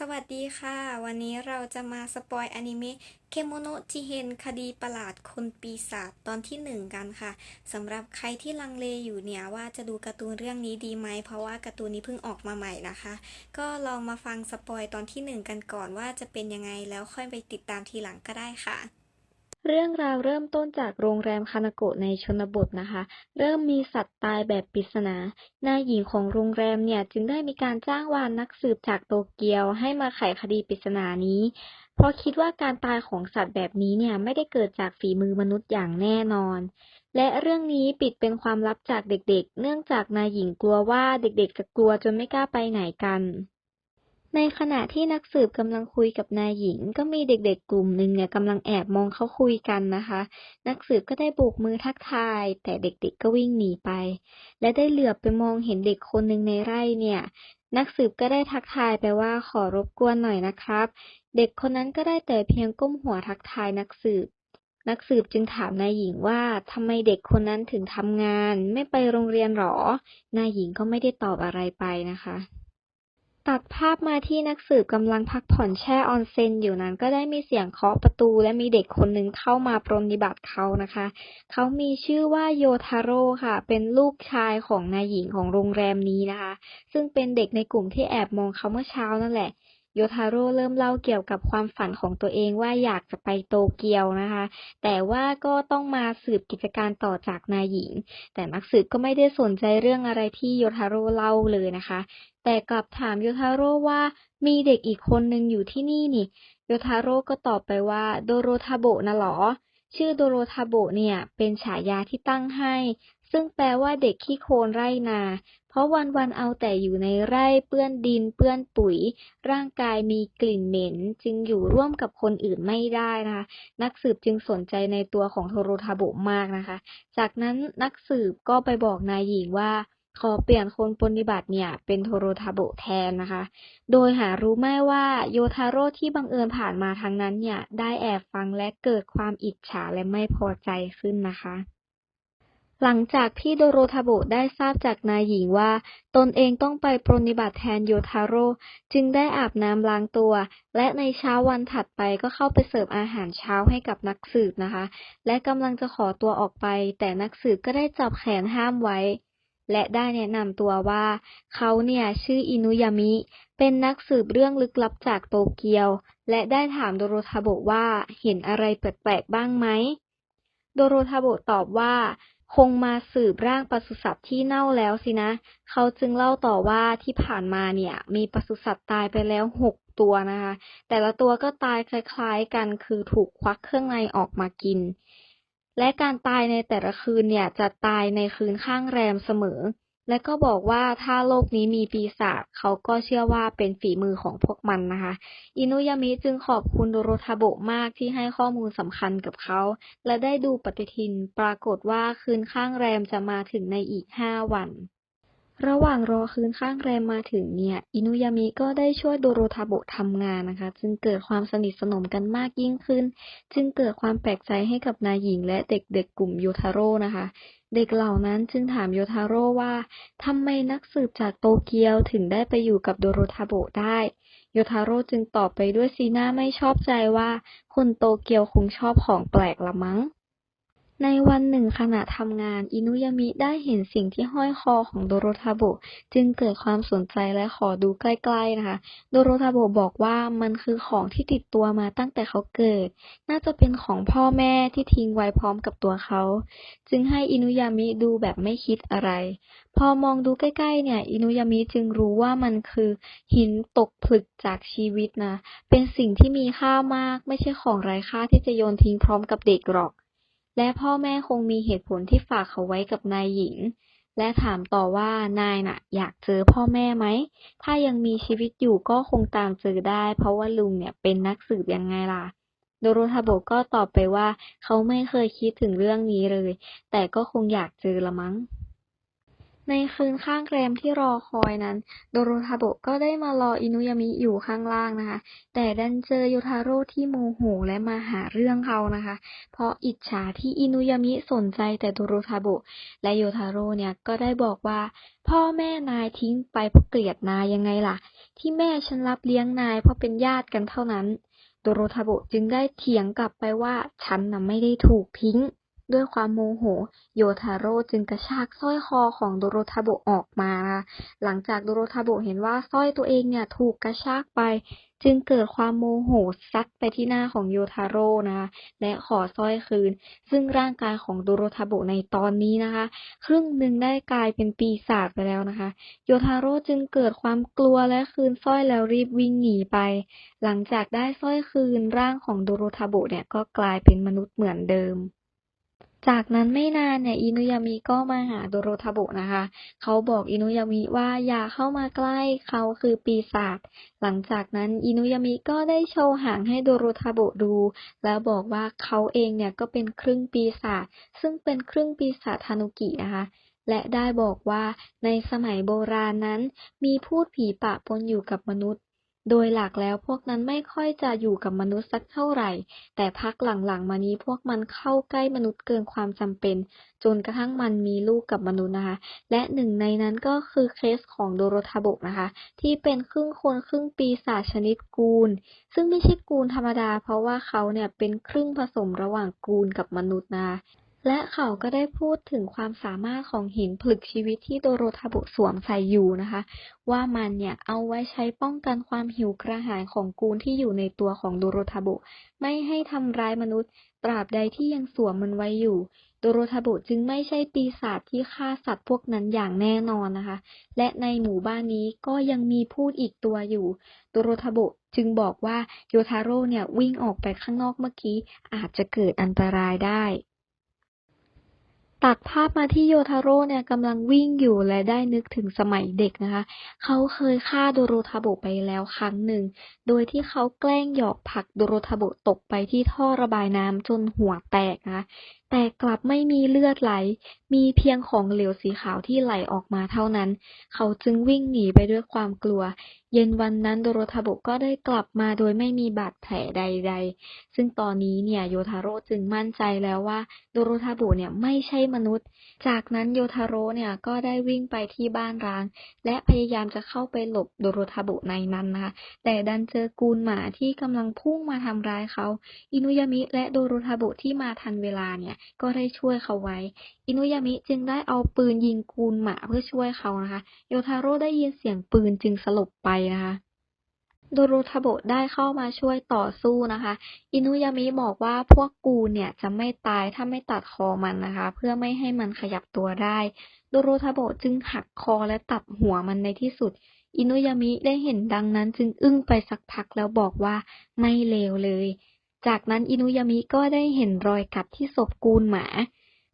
สวัสดีค่ะ วันนี้เราจะมาสปอยอนิเมะเคโมโนจิเฮนคดีประหลาดคนปีศาจตอนที่หนึ่งกันค่ะสำหรับใครที่ลังเลอยู่เนี่ยว่าจะดูการ์ตูนเรื่องนี้ดีไหม เพราะว่าการ์ตูนนี้เพิ่งออกมาใหม่นะคะ ก็ลองมาฟังสปอยตอนที่หนึ่งกันก่อนว่าจะเป็นยังไงแล้วค่อยไปติดตามทีหลังก็ได้ค่ะ เรื่องราวเริ่มต้นจากโรงแรมคานาโกะในชนบทนะคะ เริ่มมีสัตว์ตายแบบปริศนา นายหญิงของโรงแรมเนี่ยจึงได้มีการจ้างวานนักสืบจากโตเกียวให้มาไขคดีปริศนานี้ เพราะคิดว่าการตายของสัตว์แบบนี้เนี่ยไม่ได้เกิดจากฝีมือมนุษย์อย่างแน่นอน และเรื่องนี้ปิดเป็นความลับจากเด็กๆ เนื่องจากนายหญิงกลัวว่าเด็กๆจะกลัวจนไม่กล้าไปไหนกัน ในขณะที่นักสืบกำลังคุยกับนายหญิง ก็มีเด็กๆกลุ่มหนึ่งเนี่ยกำลังแอบมองเขาคุยกันนะคะ นักสืบก็ได้โบกมือทักทาย แต่เด็กๆก็วิ่งหนีไป และได้เหลือบไปมองเห็นเด็กคนหนึ่งในไร่เนี่ย นักสืบก็ได้ทักทายไปว่าขอรบกวนหน่อยนะครับ เด็กคนนั้นก็ได้แต่เพียงก้มหัวทักทายนักสืบ นักสืบจึงถามนายหญิงว่าทำไมเด็กคนนั้นถึงทำงาน ไม่ไปโรงเรียนหรอ นายหญิงก็ไม่ได้ตอบอะไรไปนะคะ ตัดภาพมาที่นักสืบกำลังพักผ่อนแช่ออนเซนอยู่นั้น ก็ได้มีเสียงเคาะประตูและมีเด็กคนหนึ่งเข้ามาปรนนิบัติเขานะคะ เขามีชื่อว่าโยทาโร่ค่ะ เป็นลูกชายของนายหญิงของโรงแรมนี้นะคะ ซึ่งเป็นเด็กในกลุ่มที่แอบมองเขาเมื่อเช้านั่นแหละ โยทาโร่เริ่มเล่าเกี่ยวกับความฝันของตัวเองว่าอยากจะไปโตเกียวนะคะ แต่ว่าก็ต้องมาสืบกิจการต่อจากนายหญิง แต่นักสืบก็ไม่ได้สนใจเรื่องอะไรที่โยทาโร่เล่าเลยนะคะ แต่กลับถามโยทาโร่ว่ามีเด็กอีกคนนึงอยู่ที่นี่นี่ โยทาโร่ก็ตอบไปว่าโดโรทาโบะนะหรอ ชื่อโดโรทาโบะเนี่ยเป็นฉายาที่ตั้งให้ซึ่งแปลว่าเด็กขี้โคลนไร่นา ราะวันๆเอาแต่อยู่ในไร่เปื้อนดินเปื้อนปุ๋ย ร่างกายมีกลิ่นเหม็น จึงอยู่ร่วมกับคนอื่นไม่ได้นะคะ นักสืบจึงสนใจในตัวของโทโรทาโบมากนะคะ จากนั้นนักสืบก็ไปบอกนายหญิงว่าขอเปลี่ยนคนปฏิบัติเนี่ยเป็นโทโรทาโบแทนนะคะ โดยหารู้ไม่ว่าโยทาโร่ที่บังเอิญผ่านมาทางนั้นเนี่ย ได้แอบฟังและเกิดความอิจฉาและไม่พอใจขึ้นนะคะ หลังจากที่โดโรทาโบได้ทราบจากนายหญิงว่า ตนเองต้องไปปรนนิบัติแทนโยทาโร่จึงได้อาบน้ำล้างตัว และในเช้าวันถัดไปก็เข้าไปเสิร์ฟอาหารเช้าให้กับนักสืบนะคะ และกำลังจะขอตัวออกไป แต่นักสืบก็ได้จับแขนห้ามไว้ และได้แนะนำตัวว่า เขาเนี่ยชื่ออินุยามิ เป็นนักสืบเรื่องลึกลับจากโตเกียว และได้ถามโดโรทาโบว่าเห็นอะไรแปลกๆบ้างไหมโดโรทาโบตอบว่า คงมาสืบร่างปศุสัตว์ที่เน่าแล้วสินะ เขาจึงเล่าต่อว่าที่ผ่านมาเนี่ย มีปศุสัตว์ตายไปแล้วหกตัวนะคะ แต่ละตัวก็ตายคล้ายๆกันคือถูกควักเครื่องในออกมากิน และการตายในแต่ละคืนเนี่ยจะตายในคืนข้างแรมเสมอ และก็บอกว่าถ้าโลกนี้มีปีศาจเขาก็เชื่อว่าเป็นฝีมือของพวกมันนะคะ อินุยามิจึงขอบคุณโดโรทาโบะมากที่ให้ข้อมูลสำคัญกับเขา และได้ดูปฏิทินปรากฏว่าคืนข้างแรมจะมาถึงในอีกห้าวัน ระหว่างรอคืนข้างแรมมาถึงเนี่ย อินุยามิก็ได้ช่วยโดโรทาโบะทำงานนะคะ จึงเกิดความสนิทสนมกันมากยิ่งขึ้น จึงเกิดความแปลกใจให้กับนายหญิงและเด็กๆกลุ่มโยทาโร่นะคะ เด็กเหล่านั้นจึงถามโยทาโร่ว่าทำไมนักสืบจากโตเกียวถึงได้ไปอยู่กับโดโรทาโบะได้โยทาโร่จึงตอบไปด้วยสีหน้าไม่ชอบใจว่าคนโตเกียวคงชอบของแปลกละมั้ง ในวันหนึ่งขณะทำงาน อินุยามิได้เห็นสิ่งที่ห้อยคอของโดโรทาโบจึงเกิดความสนใจและขอดูใกล้ๆนะคะ โดโรทาโบบอกว่ามันคือของที่ติดตัวมาตั้งแต่เขาเกิด น่าจะเป็นของพ่อแม่ที่ทิ้งไว้พร้อมกับตัวเขา จึงให้อินุยามิดูแบบไม่คิดอะไร พอมองดูใกล้ๆ เนี่ย อินุยามิจึงรู้ว่ามันคือหินตกผลึกจากชีวิตนะ เป็นสิ่งที่มีค่ามาก ไม่ใช่ของไร้ค่าที่จะโยนทิ้งพร้อมกับเด็กหรอก และพ่อแม่คงมีเหตุผลที่ฝากเขาไว้กับนายหญิง และถามต่อว่านายน่ะ อยากเจอพ่อแม่ไหม ถ้ายังมีชีวิตอยู่ก็คงตามเจอได้ เพราะว่าลุงเนี่ยเป็นนักสืบยังไงล่ะ โดโรธาโบก็ตอบไปว่า เขาไม่เคยคิดถึงเรื่องนี้เลย แต่ก็คงอยากเจอละมั้ง ในคืนข้างแรมที่รอคอยนั้น โดโรทาโบะก็ได้มารออินุยามิอยู่ข้างล่างนะคะ แต่ดันเจอโยทาโร่ที่โมโหและมาหาเรื่องเขานะคะ เพราะอิจฉาที่อินุยามิสนใจแต่โดโรทาโบะและโยทาโร่เนี่ยก็ได้บอกว่า พ่อแม่นายทิ้งไปเพราะเกลียดนายยังไงล่ะ ที่แม่ฉันรับเลี้ยงนายเพราะเป็นญาติกันเท่านั้น โดโรทาโบะจึงได้เถียงกลับไปว่าฉันน่ะไม่ได้ถูกทิ้ง ด้วยความโมโห โยทาโร่จึงกระชากสร้อยคอของโดโรทาโบออกมา หลังจากโดโรทาโบเห็นว่าสร้อยตัวเองเนี่ยถูกกระชากไป จึงเกิดความโมโหซัดไปที่หน้าของโยทาโร่นะคะและขอสร้อยคืน ซึ่งร่างกายของโดโรทาโบในตอนนี้นะคะ ครึ่งหนึ่งได้กลายเป็นปีศาจไปแล้วนะคะ โยทาโร่จึงเกิดความกลัวและคืนสร้อยแล้วรีบวิ่งหนีไป หลังจากได้สร้อยคืนร่างของโดโรทาโบเนี่ยก็กลายเป็นมนุษย์เหมือนเดิม จากนั้นไม่นานเนี่ยอินุยามิก็มาหาโดโรทาโบะนะคะ เขาบอกอินุยามิว่าอย่าเข้ามาใกล้เขาคือปีศาจ หลังจากนั้นอินุยามิก็ได้โชว์หางให้โดโรทาโบะดู แล้วบอกว่าเขาเองเนี่ยก็เป็นครึ่งปีศาจ ซึ่งเป็นครึ่งปีศาจทานุกินะคะและได้บอกว่าในสมัยโบราณนั้นมีพูดผีปะปนอยู่กับมนุษย์ โดยหลักแล้วพวกนั้นไม่ค่อยจะอยู่กับมนุษย์สักเท่าไหร่ แต่พักหลังๆ มานี้พวกมันเข้าใกล้มนุษย์เกินความจำเป็น จนกระทั่งมันมีลูกกับมนุษย์นะคะ และหนึ่งในนั้นก็คือเคสของโดโรทาบะนะคะ ที่เป็นครึ่งคนครึ่งปีศาจชนิดกูล ซึ่งไม่ใช่กูลธรรมดา เพราะว่าเขาเนี่ยเป็นครึ่งผสมระหว่างกูลกับมนุษย์นะคะ และเขาก็ได้พูดถึงความสามารถของหินผลึกชีวิตที่โดโรทาบะสวมใส่อยู่นะคะ ว่ามันเนี่ยเอาไว้ใช้ป้องกันความหิวกระหายของกูลที่อยู่ในตัวของโดโรทาบะไม่ให้ทำร้ายมนุษย์ ตราบใดที่ยังสวมมันไว้อยู่โดโรทาบะจึงไม่ใช่ปีศาจที่ฆ่าสัตว์พวกนั้นอย่างแน่นอนนะคะ และในหมู่บ้านนี้ก็ยังมีพูดอีกตัวอยู่โดโรทาบะจึงบอกว่าโยทาโร่เนี่ยวิ่งออกไปข้างนอกเมื่อกี้อาจจะเกิดอันตรายได้ ตัดภาพมาที่โยทาโร่เนี่ยกำลังวิ่งอยู่และได้นึกถึงสมัยเด็กนะคะ เขาเคยฆ่าโดโรทาโบไปแล้วครั้งหนึ่ง โดยที่เขาแกล้งหยอกผลักโดโรทาโบตกไปที่ท่อระบายน้ำจนหัวแตกนะคะแต่กลับไม่มีเลือดไหล มีเพียงของเหลวสีขาวที่ไหลออกมาเท่านั้น เขาจึงวิ่งหนีไปด้วยความกลัว เย็นวันนั้นโดโรทาบะก็ได้กลับมาโดยไม่มีบาดแผลใด ๆ ซึ่งตอนนี้เนี่ยโยทาโร่จึงมั่นใจแล้วว่าโดโรทาบะเนี่ยไม่ใช่มนุษย์ จากนั้นโยทาโร่เนี่ยก็ได้วิ่งไปที่บ้านร้าง และพยายามจะเข้าไปหลบโดโรทาบะในนั้นนะคะ แต่ดันเจอกูลหมาที่กำลังพุ่งมาทำร้ายเขา อินุยามิและโดโรทาบะที่มาทันเวลาเนี่ยก็ได้ช่วยเขาไว้ อินุยามิจึงได้เอาปืนยิงกูลหมาเพื่อช่วยเขานะคะ โยทาโร่ได้ยินเสียงปืนจึงสลบไปนะคะโดโรทาโบได้เข้ามาช่วยต่อสู้นะคะ อินุยามิบอกว่าพวกกูเนี่ยจะไม่ตายถ้าไม่ตัดคอมันนะคะ เพื่อไม่ให้มันขยับตัวได้ โดโรทาโบจึงหักคอและตัดหัวมันในที่สุด อินุยามิได้เห็นดังนั้นจึงอึ้งไปสักพักแล้วบอกว่าไม่เลวเลย จากนั้นอินุยามิก็ได้เห็นรอยกัดที่ศพกูลหมา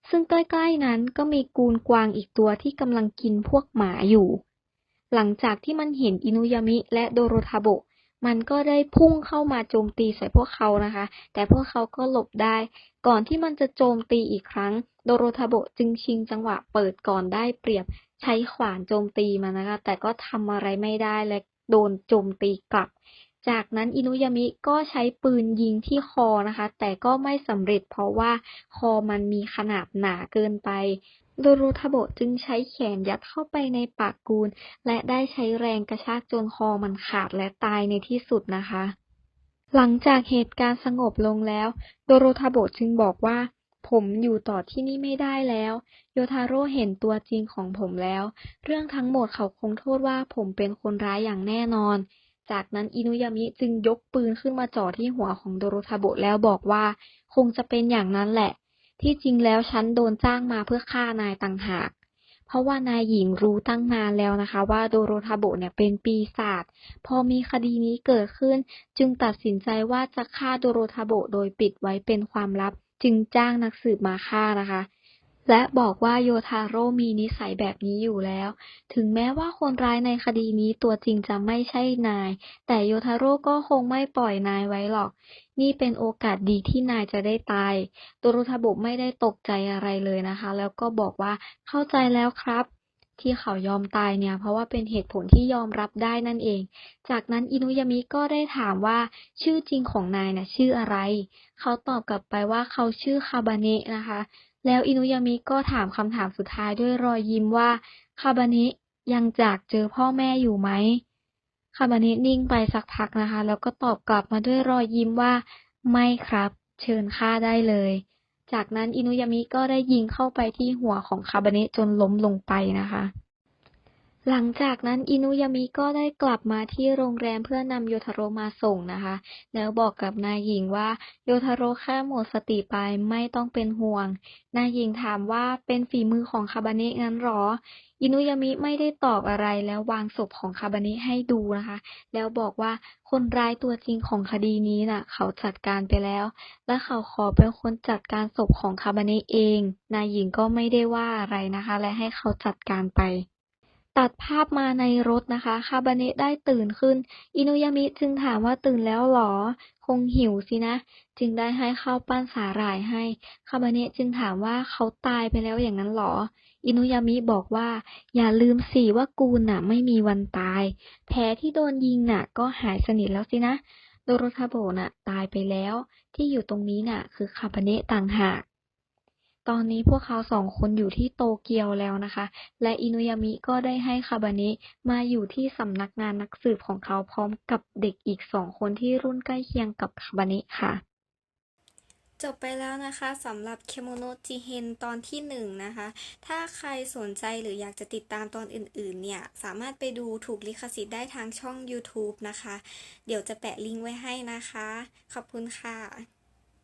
ซึ่งใกล้ๆนั้นก็มีกูลกวางอีกตัวที่กำลังกินพวกหมาอยู่ หลังจากที่มันเห็นอินุยามิและโดโรทาโบะมันก็ได้พุ่งเข้ามาโจมตีใส่พวกเขานะคะ แต่พวกเขาก็หลบได้ ก่อนที่มันจะโจมตีอีกครั้ง โดโรทาโบะจึงชิงจังหวะเปิดก่อนได้เปรียบใช้ขวานโจมตีมันนะคะ แต่ก็ทำอะไรไม่ได้และโดนโจมตีกลับ จากนั้นอินุยามิก็ใช้ปืนยิงที่คอนะคะ แต่ก็ไม่สำเร็จเพราะว่าคอมันมีขนาดหนาเกินไปโดโรทาโบจึงใช้แขนยัดเข้าไปในปากกูล และได้ใช้แรงกระชากจนคอมันขาดและตายในที่สุดนะคะ หลังจากเหตุการณ์สงบลงแล้ว โดโรทาโบจึงบอกว่า ผมอยู่ต่อที่นี่ไม่ได้แล้ว โยทาโร่เห็นตัวจริงของผมแล้ว เรื่องทั้งหมดเขาคงโทษว่าผมเป็นคนร้ายอย่างแน่นอน จากนั้นอินุยามิจึงยกปืนขึ้นมาจ่อที่หัวของโดโรทาโบแล้วบอกว่าคงจะเป็นอย่างนั้นแหละ ที่จริงแล้วฉันโดนจ้างมาเพื่อฆ่านายต่างหาก เพราะว่านายหญิงรู้ตั้งนานแล้วนะคะ ว่าโดโรทาโบเนี่ยเป็นปีศาจพอมีคดีนี้เกิดขึ้น จึงตัดสินใจว่าจะฆ่าโดโรทาโบโดยปิดไว้เป็นความลับ จึงจ้างนักสืบมาฆ่านะคะ และบอกว่าโยทาโร่มีนิสัยแบบนี้อยู่แล้ว ถึงแม้ว่าคนร้ายในคดีนี้ตัวจริงจะไม่ใช่นาย แต่โยทาโร่ก็คงไม่ปล่อยนายไว้หรอก นี่เป็นโอกาสดีที่นายจะได้ตายโดโรทบะไม่ได้ตกใจอะไรเลยนะคะ แล้วก็บอกว่าเข้าใจแล้วครับที่เขายอมตายเนี่ย เพราะว่าเป็นเหตุผลที่ยอมรับได้นั่นเอง จากนั้นอินุยามิก็ได้ถามว่าชื่อจริงของนายน่ะชื่ออะไร เขาตอบกลับไปว่าเขาชื่อคาบาเนะนะคะ แล้วอินุยามิก็ถามคำถามสุดท้ายด้วยรอยยิ้มว่า คาบานิยังจากเจอพ่อแม่อยู่ไหม คาบานินิ่งไปสักพักนะคะ แล้วก็ตอบกลับมาด้วยรอยยิ้มว่า ไม่ครับ เชิญข้าได้เลย จากนั้นอินุยามิก็ได้ยิงเข้าไปที่หัวของคาบานิจนล้มลงไปนะคะ หลังจากนั้นอินุยามิก็ได้กลับมาที่โรงแรมเพื่อนำโยทาโรมาส่งนะคะ แล้วบอกกับนายหญิงว่าโยทาโรแค่หมดสติไปไม่ต้องเป็นห่วง นายหญิงถามว่าเป็นฝีมือของคาบาเนะงั้นหรอ อินุยามิไม่ได้ตอบอะไรแล้ววางศพของคาบาเนะให้ดูนะคะ แล้วบอกว่าคนร้ายตัวจริงของคดีนี้น่ะ เขาจัดการไปแล้ว และเขาขอเป็นคนจัดการศพของคาบาเนะเอง นายหญิงก็ไม่ได้ว่าอะไรนะคะ และให้เขาจัดการไป ตัดภาพมาในรถนะคะ คาบาเนะได้ตื่นขึ้น อินุยามิจึงถามว่าตื่นแล้วหรอ คงหิวสินะ จึงได้ให้ข้าวปั้นสาหร่ายให้ คาบาเนะจึงถามว่าเขาตายไปแล้วอย่างนั้นหรอ อินุยามิบอกว่า อย่าลืมสิว่ากูน่ะ ไม่มีวันตาย แผลที่โดนยิงน่ะ ก็หายสนิทแล้วสินะ โดโรทาโบน่ะ ตายไปแล้ว ที่อยู่ตรงนี้น่ะ คือคาบาเนะต่างหาก ตอนนี้พวกเขาสองคนอยู่ที่โตเกียวแล้วนะคะ และอินุยามิก็ได้ให้คาบานะมาอยู่ที่สำนักงานนักสืบของเขาพร้อมกับเด็กอีกสองคนที่รุ่นใกล้เคียงกับคาบานะค่ะจบไปแล้วนะคะสำหรับเคโมโนจิเฮนตอนที่หนึ่งนะคะ ถ้าใครสนใจหรืออยากจะติดตามตอนอื่นๆ เนี่ย สามารถไปดูถูกลิขสิทธิ์ได้ทางช่อง YouTube นะคะ เดี๋ยวจะแปะลิงก์ไว้ให้นะคะ ขอบคุณค่ะ